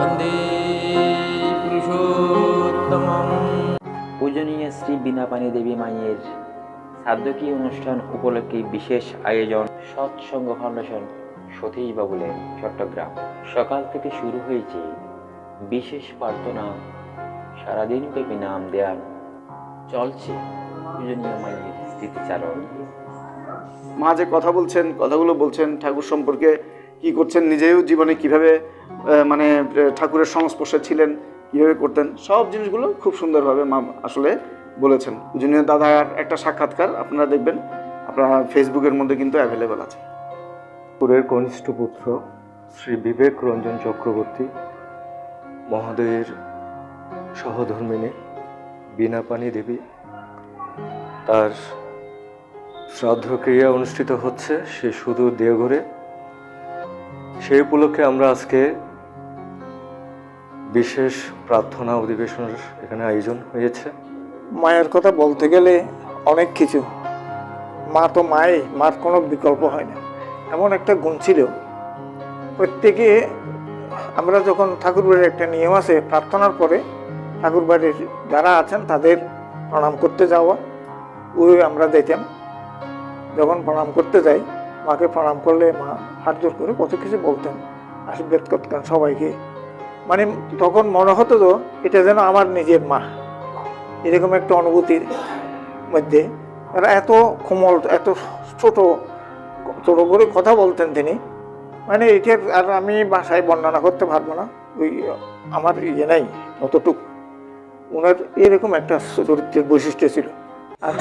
वन्दे पुरुषोत्तमम् পূজনীয় শ্রী বীণাপানি দেবী মায়ের সার্ধকী অনুষ্ঠান উপলক্ষে বিশেষ আয়োজন সৎসঙ্গ ফাউন্ডেশন সতীশ বাবুলে চট্টগ্রাম সকাল থেকে শুরু হয়েছে বিশেষ প্রার্থনা সারাদিন ব্যাপী নাম দেয়ান চলছে পূজনীয় মায়ের স্মৃতিচারণ মা যে কথা বলছেন কথাগুলো বলছেন ঠাকুর সম্পর্কে কি করছেন, নিজেও জীবনে কীভাবে মানে ঠাকুরের সংস্পর্শে ছিলেন, কীভাবে করতেন, সব জিনিসগুলো খুব সুন্দরভাবে মা আসলে বলেছেন। পূজনীয় দাদার একটা সাক্ষাৎকার আপনারা দেখবেন, আপনারা ফেসবুকের মধ্যে কিন্তু অ্যাভেলেবেল আছে। ঠাকুরের কনিষ্ঠ পুত্র শ্রী বিবেক রঞ্জন চক্রবর্তী মহোদয়ের সহধর্মিনী বীণাপানি দেবী, তার শ্রাদ্ধক্রিয়া অনুষ্ঠিত হচ্ছে সে শুধু দেওঘরে। সেই উপলক্ষে আমরা আজকে বিশেষ প্রার্থনা অধিবেশনের এখানে আয়োজন হয়েছে। মায়ের কথা বলতে গেলে অনেক কিছু। মা তো মায়ে মার কোনো বিকল্প হয় না। এমন একটা গুণ ছিল। প্রত্যেকে আমরা যখন ঠাকুর বাড়ির একটা নিয়ম আছে, প্রার্থনার পরে ঠাকুর বাড়ির যারা আছেন তাদের প্রণাম করতে যাওয়া। ওই আমরা যেতাম যখন প্রণাম করতে যাই মাকে প্রণাম করলে মা হাত জোর করে কত কিছু বলতেন, আশীর্বাদ করতেন সবাইকে। মানে তখন মনে হতো তো, এটা যেন আমার নিজের মা। এরকম একটা অনুভূতির মধ্যে তারা এত কোমল, এত ছোট ছোট করে কথা বলতেন তিনি। মানে এটার আর আমি বাসায় বর্ণনা করতে পারব না, ওই আমার ইয়ে নাই, অতটুক। ওনার এরকম একটা চরিত্রের বৈশিষ্ট্য ছিল। আর